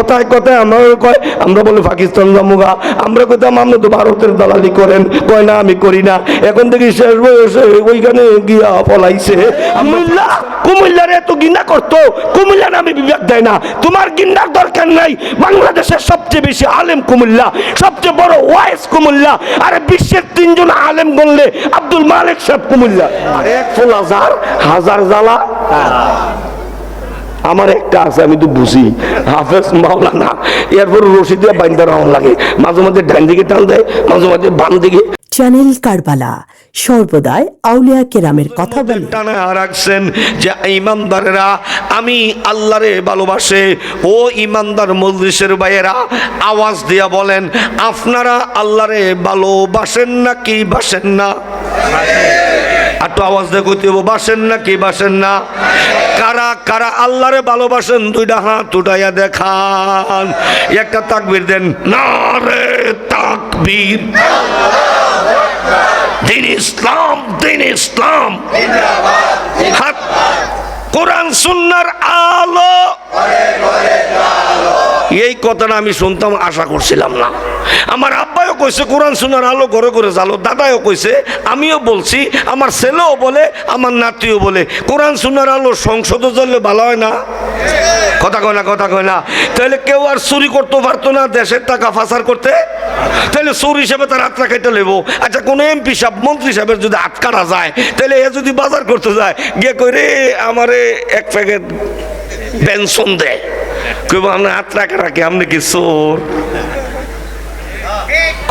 কথায় কথায় আমরা কয়, আমরা বলে পাকিস্তান জামুগা, আমরা কইতাম আপনি তো ভারতের দালালি করেন। কয়, না, আমি করি না। এখন থেকে শেষ বয়সে ওইখানে গিয়া পলাইছে কুমিল্লা, কুমিল্লার এত গিন্না করতো কুমিল্লা নামে বিবেক দেয় না। তোমার গিন্নার দরকার নাই। বাংলাদেশের সবচেয়ে বেশি আলেম কুমিল্লা, সবচেয়ে বড় ওয়াইস কুমিল্লা, আরে বিশ্বের তিনজন আলেম গণলে আব্দুল মালিক সাহেব কুমিল্লা। আরে, এক ফুল হাজার হাজার জ্বালা। আমার একটা আছে আমি তো বুঝি। হাফেজ মাওলানা এরপর রশি দিয়ে বাইন্দা রাউন্ড লাগে। মাঝে মাঝে ডান দিকে টান দেয় মাঝে মাঝে বাম দিকে। চ্যানেল কারবালা সর্বদাই আউলিয়া কেরামের কথা বলে। টানা রাখছেন যে ইমানদারেরা আমি আল্লাহরে ভালোবাসে। ও ইমানদার মজলিসের ভাইয়েরা আওয়াজ দিয়া বলেন আপনারা আল্লাহরে ভালোবাসেন না কি বাসেন না? একটু আওয়াজ দিয়ে কইতে হব বাসেন না কি বাসেন না? কারা কারা আল্লাহরে ভালোবাসেন দুইটা হাত উঠাইয়া দেখান। একটা তাকবির দেন না রে তাকবির। দিন ইসলাম দিন ইসলাম। কোরআন, সুন্নার আলো। এই কথাটা আমি শুনতাম, আশা করছিলাম না। আমার আব্বাও কইছে, কোরআন শোনার আলো ঘরে ঘরে জালো দাদাও কইছে, আমিও বলছি, আমার ছেলেও বলে, আমার নাতিও বলে, কোরআন শোনার আলো সংসদে জ্বললে ভালো হয় না? কথা কয় না, কথা কয় না। তাহলে কেউ আর চুরি করতে পারতো না দেশের টাকা ফাঁসার করতে? তাহলে চোর হিসেবে তার আটকা কেটে লেবো। আচ্ছা কোনো এমপি সাহেব, মন্ত্রী সাহেবের যদি আটকাটা যায়, তাহলে এ যদি বাজার করতে যায়, গিয়ে কই রে আমারে এক প্যাকেট পেনশন দেয় কেউ আমরা হাত রাখা রাখি আপনি কি চোর?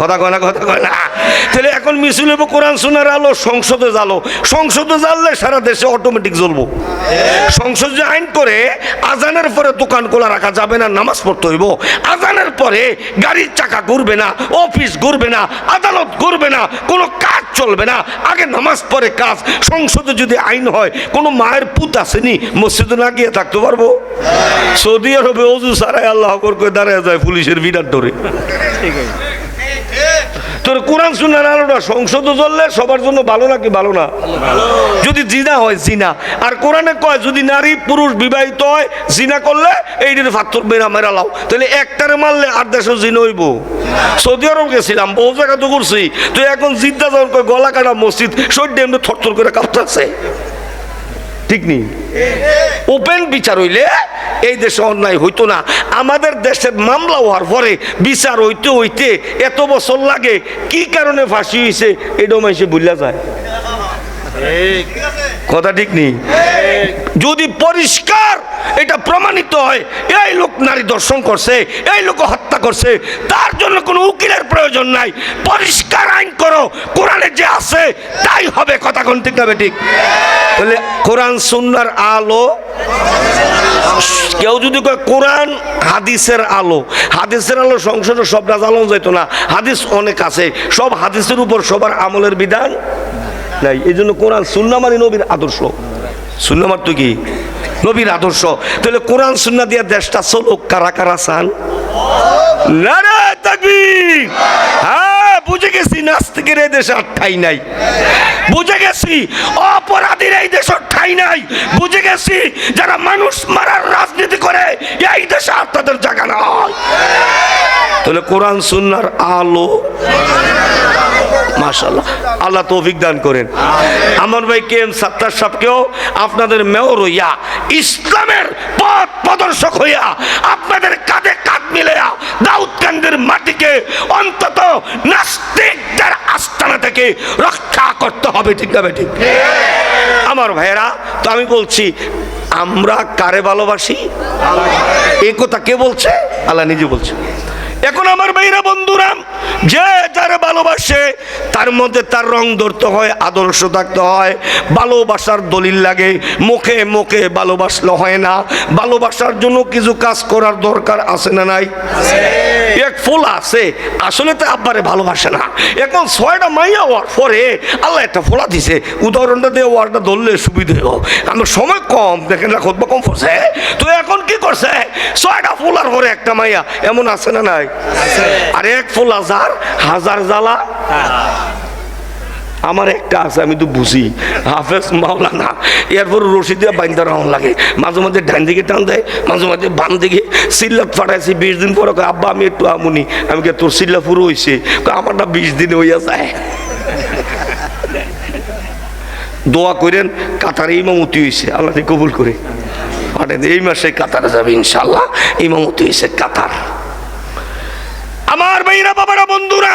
কথা কয় না, কথা কয় না। তাহলে এখন মিছিল হইব, কোরআন শোনার আলো সংসদে জ্বালো। সংসদে জ্বাললে সারা দেশে অটোমেটিক জ্বলবো। সংসদ যে আইন করে, আজানের পরে দোকান খোলা রাখা যাবে না, নামাজ পড়তে হইব। আজানের পরে গাড়ির চাকা ঘুরবে না, অফিস ঘুরবে না, আদালত ঘুরবে না, কোনো কাজ চলবে না। আগে নামাজ পড়ে কাজ। সংসদে যদি আইন হয়, কোনো মায়ের পুত আসেনি, মসজিদে না গিয়ে থাকতে পারব। সৌদি আরবে অজু সারাই আল্লাহ করে দাঁড়ায় যায় পুলিশের বিরাট ডরে তোর কোরআন শুনার আলোটা সংসদে চললে সবার জন্য ভালো নাকি ভালো না? যদি জিনা হয় জিনা। আর কোরআনে কয় যদি নারী পুরুষ বিবাহিত হয় জিনা করলে এই দিনে ফাত্তর মেরা মেরা লাও। তাহলে একটারে মারলে আর দেশে জিন হইব। সৌদি আরব গেছিলাম বহু জায়গা তো করছি তো এখন জিদ্দা যখন কয় গলা কাটা মসজিদ সৈন্য এমনি থরথর করে কাঁপতেছে। ঠিক নেই ওপেন বিচার হইলে এই দেশে অন্যায় হইতো না। আমাদের দেশের মামলা হওয়ার পরে বিচার হইতে হইতে এত বছর লাগে কি কারণে ফাঁসি হয়েছে এটাও মাইসে ভুলা যায়। কথা ঠিক নেই? যদি পরিষ্কার এটা প্রমাণিত হয় এই লোক নারী দর্শন করছে এই লোক হত্যা করছে তার জন্য কোনো উকিলের প্রয়োজন নাই। পরিষ্কার আইন করো কোরআনে যে আছে তাই হবে কথা কোন ঠিক না ঠিক? তাহলে কোরআন সুন্নার আলো কেউ যদি কয় কোরআন, হাদিসের আলো। হাদিসের আলো সংসদে সব রাজালো যেত না। হাদিস অনেক আছে। সব হাদিসের উপর সবার আমলের বিধান নাই। এই জন্য কোরআন সুন্না মানে নবীর আদর্শ। সুন্না মার তো কি? নবীর আদর্শ। তাহলে কোরআন সুন্না দিয়ে দেশটা চলুক। কারা কারা নারে তাকবীর। হ্যাঁ। বুঝে গেছি নাস্তিকের এই দেশে আর ঠাই নাই। বুঝে গেছি অপরাধীর এই দেশের ঠাই নাই। বুঝে গেছি যারা মানুষ মারার রাজনীতি করে, এই দেশে আর তাদের জায়গা নাই। তাহলে কোরআন, সুন্নার আলো। মাশাল্লাহ আল্লাহ তৌফিক দান করেন। আমার ভাই কে এম সাত্তার সাহেবকেও আপনাদের মেয়র হইয়া ইসলামের পথ প্রদর্শক হইয়া আপনাদের মিলেয়া দাউদকান্দের মাটিকে অন্তত নাস্তিকদের আস্তানা থেকে রক্ষা করতে হবে, ঠিক না ঠিক? আমার ভাইয়েরা, তো আমি বলছি, আমরা কারে ভালোবাসি? এ কথা কে বলছে? আল্লাহ নিজে বলছে। এখন আমার ভাইরা বন্ধুরা, যে যারা ভালোবাসে, তার মধ্যে তার রং ধরতে হয়, আদর্শ থাকতে হয়। ভালোবাসার দলিল লাগে, মুখে মুখে ভালোবাসলে হয় না। ভালোবাসার জন্য কিছু কাজ করার দরকার আছে না নাই? এক ফুল আছে আসলে তো আব্বারে ভালোবাসে না। এখন ছয়টা মাইয়া হওয়ার পরে আল্লাহ একটা ফোলা দিছে উদাহরণটা দিয়ে ওয়ার্ডটা ধরলে সুবিধে হোক আমার সময় কম দেখেন না খোঁজবা কম পড়ছে তো এখন কি করছে? ছয়টা ফুলার পরে একটা মাইয়া এমন আছে না নাই? আর এক ফুল হাজার হাজার জ্বালা। আমার একটা আছে, আমি তো বুঝি। হাফেজ মাওলানা, এরপর রশি দিয়ে বাইন্দা রাউন লাগে। মাঝে মাঝে ডান দিকে টান দেয়, মাঝে মাঝে বাম দিকে সিল্লাত ফাটাইছি, বিশ দিন পরে আব্বা, আমি একটু আমুনি। আমি কে তোর সিল্লা পুরো হয়েছে আমারটা বিশ দিন হইয়া যায়। দোয়া করেন কাতারে ইমামতি হয়েছে আল্লাহ কবুল করে। পাঠান এই মাসে কাতারে যাবে ইনশাল্লাহ ইমামতি হয়েছে কাতার। আমার ভাইরা, বাবারা, বন্ধুরা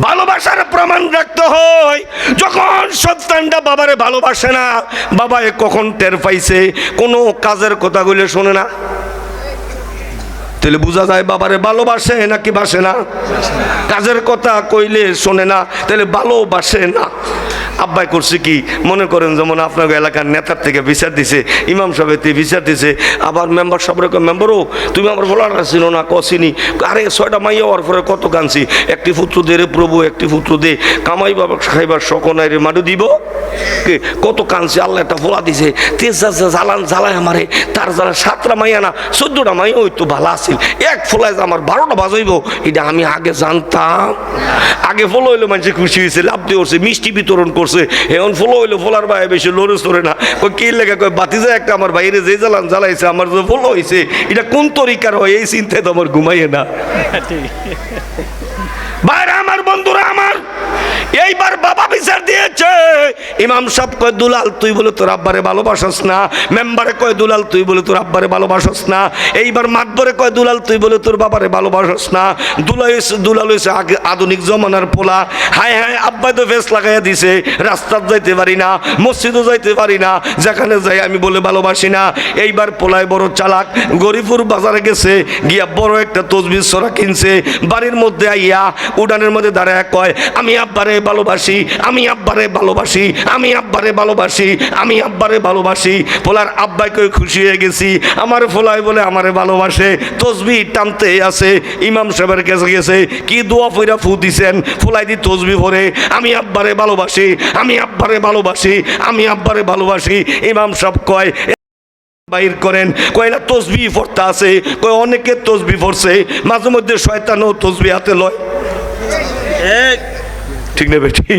ভালোবাসার প্রমাণ রাখতে হয়। যখন সন্তানটা বাবারে ভালোবাসে না, বাবা কখন টের পাইছে? কোনো কাজের কথাগুলো শোনে না। তাহলে বোঝা যায় বাবারে ভালোবাসে নাকি বাসে না? কাজের কথা কইলে শোনে না। তাহলে ভালোবাসে না। আব্বাই করছে কি? মনে করেন যেমন আপনার এলাকার নেতার থেকে বিচার দিছে, ইমাম সাহেবের থেকে বিচার দিছে, আবার মেম্বার সবরে মেম্বারও, তুমি আমার বলার ছিল না কসিনি আরে, ছয়টা মাইয়া হওয়ার পরে কত কানছি একটি পুত্র দে রে প্রভু, একটি পুত্র দে, কামাই বাবা খাইবার সকনাই রে মাডু দিব? কে, কত কানছি আল্লাহ একটা ফোলা দিছে। তেজ জ্বালান জ্বালায় আমারে, তার জ্বালা সাতটা মাইয়া না, চোদ্দটা মাইয়া ওই তো ভালো আছিল। এক ফোলায় আমার বারোটা বাজাইব, এটা আমি আগে জানতাম। আগে ফলো হইলে মানুষ খুশি হয়েছে লাভ দিয়ে মিষ্টি বিতরণ করছে। এখন ফলো হইল ফোলার ভাই বেশি লড়ে সরে না। কই কি লেগে কই বাতি যায় একটা আমার বাইরে যে জ্বালান জ্বালাইছে আমার যে ফলো হয়েছে এটা কোন তরিকার হয়? এই চিন্তায় তো আমার ঘুমাইয়ে না। বাইরে আমার বন্ধুরা আমার। এইবার বাবা ইমাম সাহেব কয়, দুলাল, তুই বলে তোর আব্বারে ভালোবাসস না। মেম্বারে কয়, দুলাল, তুই বলে তোর আব্বারে ভালোবাসস না। এইবার মাতবরে কয়, দুলাল, তুই বলে তোর বাবারে ভালোবাসস না। দুলাই দুলাল হয়েছে আধুনিক জমানার পোলা। হায় হায়, আব্বাই তো ফেস লাগাইয়া দিছে। রাস্তার যাইতে পারি না, মসজিদও যাইতে পারি না, যেখানে যাই আমি বলে ভালোবাসি না। এইবার পোলায় বড় চালাক গরিপুর বাজারে গেছে, গিয়া বড় একটা তসবির সরা কিনছে। বাড়ির মধ্যে আইয়া উডানের মধ্যে দাঁড়ায় কয়, আমি আব্বারে ভালোবাসি, আমি আব্বারে ভালোবাসি আমি আব্বারে ভালোবাসি, আমি আব্বারে ভালোবাসি। পোলার আব্বাইকে খুশি হয়ে গেছি, আমার ফোলাই বলে আমারে ভালোবাসে। তসবি টানতে আছে, ইমাম সাহেবের কাছে গেছে, কি দোয়া ফইরা ফু দিছেন? ফোলাই দি তসবি ভরে, আমি আব্বারে ভালোবাসি, আমি আব্বারে ভালোবাসি, আমি আব্বারে ভালোবাসি। ইমাম সাহেব কয় বাইর করেন। কয়লা তসবি পড়তে আছে। কয়, অনেকে তসবি পড়ছে, মাঝে মধ্যে শয়তানও তসবি হাতে লয়। ঠিক না বেটি?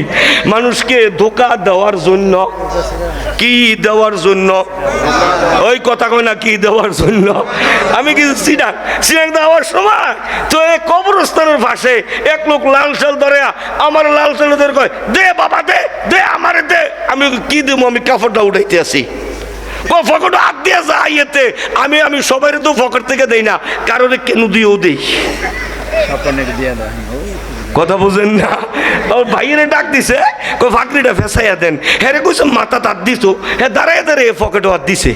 মানুষকে ধোকা দেওয়ার জন্য, কি দেওয়ার জন্য? ওই কথা কয় না, কি দেওয়ার জন্য? আমি কিছু সিনাং সিনাং দেওয়ার সময় তো এই কবরস্থানের পাশে এক লোক লাল শাল ধরে, আমার লাল শাল ধরে কয়, দে বাবা, দে দে আমারে দে। আমি কি দেবো? আমি কাপড়টা উঠাইতে আসি। ও ফকট হাত দিয়ে যা ইয়েতে। আমি আমি সবাই তো ফকট থেকে দেই না। কারণে কেন দিয়েও দেই? কথা বুঝেন না। ওর ভাইয়েরে ডাক দিছে কো ফাকরিটা ফেসাইয়া দেন। হ্যাঁ কইছে, মাথা তার দিছো। হ্যাঁ দাঁড়ায় দাঁড়ায় পকেটে হাত দিছে।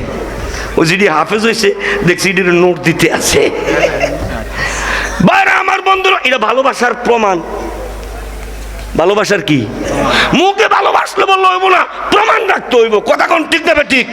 ও যেটি হাফেজ হয়েছে দেখছি এটির নোট দিতে আছে। বাইরে আমার বন্ধুরা, এটা ভালোবাসার প্রমাণ। ভালোবাসার কি? মুখে ভালোবাসলে বলল হইব না, প্রমাণ রাখতে হইব, কথা কোন ঠিক দেবে ঠিক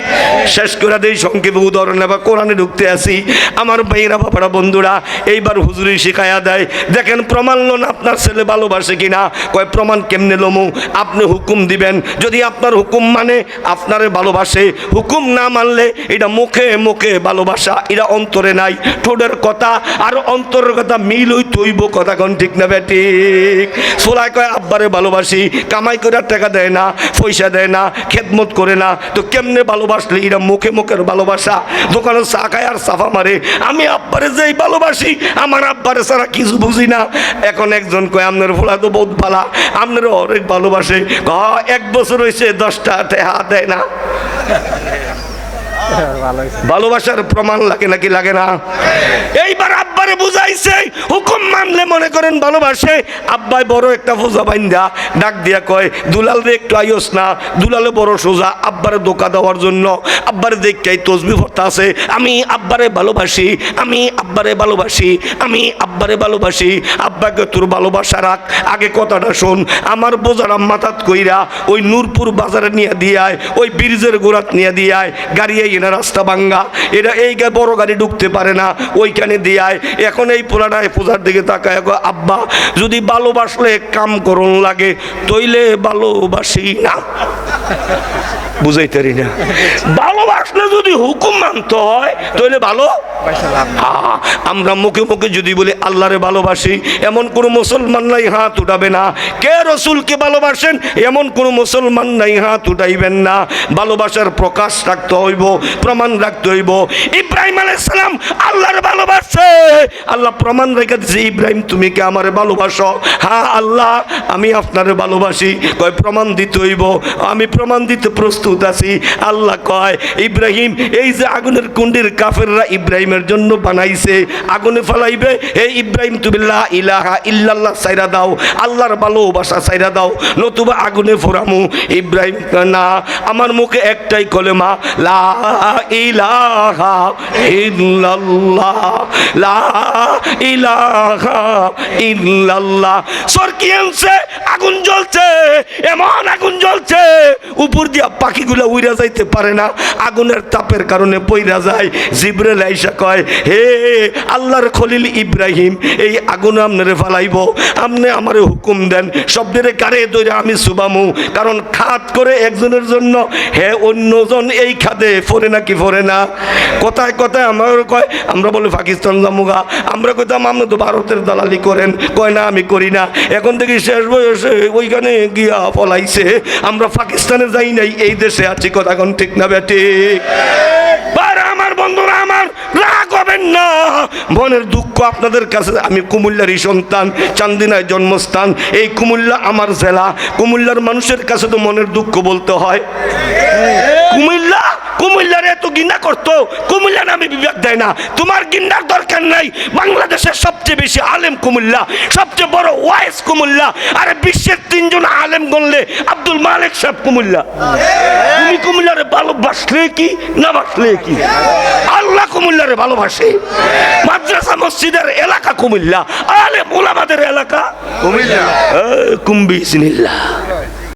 শেষ করে দেই সংক্ষেপে উদাহরণ নেবা কোরআনে ঢুকতে আসি। আমার ভাইরা বাবারা বন্ধুরা, এইবার হুজুরি শিখায়া দেয়, দেখেন প্রমাণ লোন আপনার ছেলে ভালোবাসে কিনা? কয়, প্রমাণ কেমনে লমু? আপনি হুকুম দিবেন। যদি আপনার হুকুম মানে আপনারে ভালোবাসে, হুকুম না মানলে, এটা মুখে মুখে ভালোবাসা, এটা অন্তরে নাই, ঠোঁটের কথা আর অন্তরের কথা মিল হই তৈব কথা কোন ঠিক না ঠিক সোলাই কয় আব্বারে ভালোবাসি কামাই করে টাকা দেয় না পয়সা দেয় না খেদমত করে না। তো কেমনে ভালোবাসলে এটা মুখে মুখের ভালোবাসা? দোকানে চা খায় আর সাফা মারে। আমি আব্বারে যেই ভালোবাসি আমার আব্বারে ছাড়া কিছু বুঝি না। এখন একজন কয় আপনার ফোলা তো বহুত ভালা আপনারও অনেক ভালোবাসে। এক বছর হয়েছে দশটা হাত দেয় না। ভালোবাসার প্রমাণ লাগে নাকি লাগে না? এইবার আব্বারে বুঝাইছে, হুকুম মানলে মনে করেন ভালোবাসে। আব্বাই বড় একটা ফোজা বাইন্দা, ডাক দিয়া কয়, দুলাল রে একটু আইস না, দুলালে বড় সোজা, আব্বারে দোকা দেওয়ার জন্য। আব্বারে দেখকাই তসবি ভর্তা আছে, আমি আব্বারে ভালোবাসি, আমি আব্বারে ভালোবাসি, আমি আব্বারে ভালোবাসি। আব্বাকে তোর ভালোবাসা রাখ, আগে কথাটা শোন, আমার বোঝারা মাথাত কইরা ওই নূরপুর বাজারে নিয়ে দিয়ায় ওই ব্রিজের গোড়াত নিয়ে দিয়ায় গাড়ি এই রাস্তা ভাঙ্গা। এটা এই বড় গাড়ি ঢুকতে পারে না, ওইখানে দিয়ায় এখন এই পোলাটায় পূজার দিকে তাকায় গো আব্বা, যদি ভালোবাসলে কাম করুন লাগে তৈলে ভালোবাসি না। বুঝাইতে পারি না। ভালোবাসলে যদি হুকুম মানতে হয় তাহলে ভালো? আমরা মুখে মুখে যদি বলি আল্লাহরে ভালোবাসি এমন কোন মুসলমান নাই হাত উঠাবে না। কে রসুলকে ভালোবাসেন? এমন কোন মুসলমান নাই হাত উঠাইবেন না। ভালোবাসার প্রকাশ রাখতে হইব প্রমাণ রাখতে হইব। ইব্রাহিম আলাইসালাম আল্লাহর ভালোবাসে। আল্লাহ প্রমাণ রেখে দিছে ইব্রাহিম তুমি কি আমারে ভালোবাসো? হ্যাঁ আল্লাহ আমি আপনারে ভালোবাসি। কয় প্রমাণ দিতে হইব আমি প্রমাণ দিতে প্রস্তুত আছি। আল্লাহ কয় ইব্রাহিম, এই যে আগুনের কুণ্ডির কাফেররা ইব্রাহিমের জন্য বানাইছে, আগুনে ফেলাইবে। হে ইব্রাহিম, তুমি ইলাহা ইল্লাল্লাহ সাইরা দাও, আল্লাহর ভালোবাসা সাইরা দাও, নতুবা আগুনে ফোরামু। ইব্রাহিম না, আমার মুখে একটাই কলেমা, লা ইলাহা ইল্লাল্লাহ, লা ইলাহা ইল্লাল্লাহ। সরকি আনছে, আগুন জ্বলছে, এমন আগুন জ্বলছে, উপর দিয়া পাখিগুলো উইরা যাইতে পারে না। আগুনের তাপের কারণে পইরা যায়। জিব্রেল আইসা কয়, হে আল্লাহর খলিল ইব্রাহিম, এই আগুন আপনারে ফালাইব। আপনি আমারে হুকুম দেন, শব্দের কারে দইরা আমি সুবামু। কারণ খাত করে একজনের জন্য, হে অন্যজন এই খাদে ফোরে নাকি ফোরে না? কোথায় কোথায় আমার কয়, আমরা বলি, পাকিস্তান জামুগা। আমরা কইতাম আপনি তো ভারতের দালালি করেন। কয়, না, আমি করি না। এখন থেকে শেষ বয়সে ওইখানে গিয়া পলাইছে আমরা পাকিস্তানে যাই নাই, এই দেশে আছি। কথা কোন ঠিক না বেটি? মনের দুঃখ আপনাদের কাছে, আমি কুমিল্লারই সন্তান, চান্দিনায় জন্মস্থান। এই কুমিল্লা আমার জেলা, কুমিল্লার মানুষের কাছে তো মনের দুঃখ বলতে হয়। কুমিল্লা, কুমিল্লার এত গিন্না করতো কুমিল্লা নামে বিবেক দেয় না। তোমার গিন্নার দরকার নাই, বাংলাদেশের সবচেয়ে বেশি আলেম কুমুল্লা সবচেয়ে বড় ওয়াইস কুমিল্লা আরে বিশ্বের তিনজন আলেম গণলে আব্দুল মালিক সাহেব কুমুল্লা তুমি কুমিল্লারে ভালোবাসলে কি না বাসলে কি? আল্লাহ কুমিল্লারে ভালোবাসে। মাদ্রাসা মসজিদের এলাকা কুমুল্লা আলে ওলামাদের এলাকা? কুমুল্লা। কুম্বি সিনিল্লা